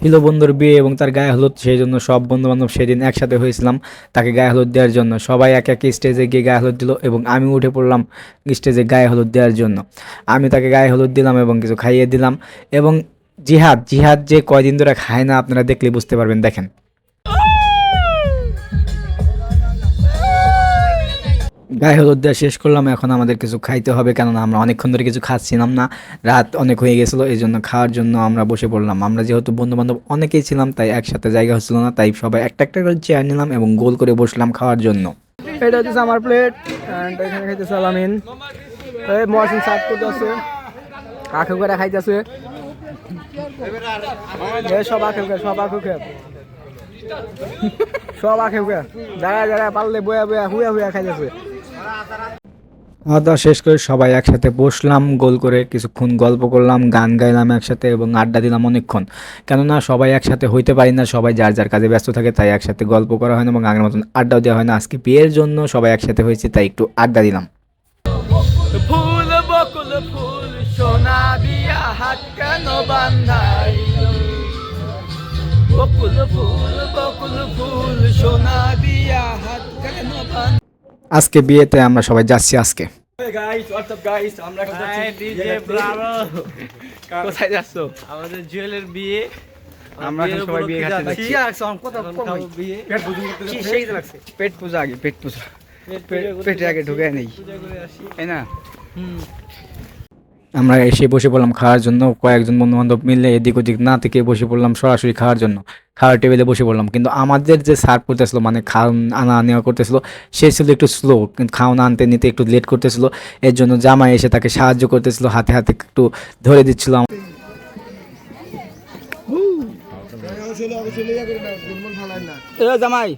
ছিল বন্ধুর বিয়ে এবং তার গায়ে হলুদ, সেই জন্য সব বন্ধু বান্ধব সেদিন একসাথে হয়েছিলাম তাকে গায়ে হলুদ দেওয়ার জন্য। সবাই এক এক স্টেজে গিয়ে গায়ে হলুদ দিল এবং আমি উঠে পড়লাম স্টেজে গায়ে হলুদ দেওয়ার জন্য। আমি তাকে গায়ে হলুদ দিলাম এবং কিছু খাইয়ে দিলাম এবং জিহাদ জিহাদ যে কয়দিন ধরে খায় না আপনারা দেখলে বুঝতে পারবেন, দেখেন। গায়ে হলুদ দেওয়া শেষ করলাম, এখন আমাদের কিছু খাইতে হবে, কেননা আমরা অনেকক্ষণ ধরে কিছু খাচ্ছিলাম না। রাত অনেক হয়ে গেছিল, এই জন্য খাওয়ার জন্য আমরা বসে পড়লাম। আমরা যেহেতু বন্ধু বান্ধব অনেকেই ছিলাম, তাই একসাথে জায়গা হচ্ছিল না, তাই সবাই একটা একটা করে চেয়ার নিলাম এবং গোল করে বসলাম খাওয়ার জন্য। এটা হচ্ছে আমার প্লেট এখানে খাইতেছে আলামিন। মহসিন করতেছে আখে করে খাইতেছে। সব আখে সব আখে সব আখে জায়গায় জায়গায় পারলে বয়া বয়া, হুয়া হুয়া খাইতেছে। খাওয়া দাওয়া শেষ করে সবাই একসাথে বসলাম, গোল করে কিছুক্ষণ গল্প করলাম, গান গাইলাম একসাথে এবং আড্ডা দিলাম অনেকক্ষণ। কেননা সবাই একসাথে হইতে পারি না, সবাই যার যার কাজে ব্যস্ত থাকে তাই একসাথে গল্প করা হয় না এবং আগের মতন আড্ডাও দেওয়া হয় না। আজকে বিয়ের জন্য সবাই একসাথে হয়েছে তাই একটু আড্ডা দিলাম। বকুল ফুল, সোনা দিয়া আজকে বিয়েতে আমরা সবাই যাচ্ছি আজকে। গাইস হোয়াটসঅ্যাপ গাইস আমরা এখন যাচ্ছি ডিজে ব্রাভো কোথায় যাচ্ছ? আমাদের জুয়েলের বিয়ে। আমরা সবাই বিয়ে খাচ্ছি যাচ্ছি। কি আছে কত এখন খাব বিয়ে। পেট পূজা কি সেই লাগছে। পেট পূজা আগে পেট পূজা। পেটে আগে ঢুকে নেই। পূজা করে আসি। তাই না? আমরা এসে বসে পড়লাম খাওয়ার জন্য। কয়েকজন বন্ধু বান্ধব মিলে এদিক ওদিক না থেকে বসে পড়লাম সরাসরি খাওয়ার জন্য। খাওয়ার টেবিলে বসে পড়লাম কিন্তু আমাদের যে সার্ভ করতেছিল মানে খাওয়ান আনা নেওয়া করতেছিল সে ছিল একটু স্লো খাওয়ান আনতে নিতে একটু লেট করতেছিল এর জন্য জামাই এসে তাকে সাহায্য করতেছিল হাতে হাতে একটু ধরে দিচ্ছিল জামাই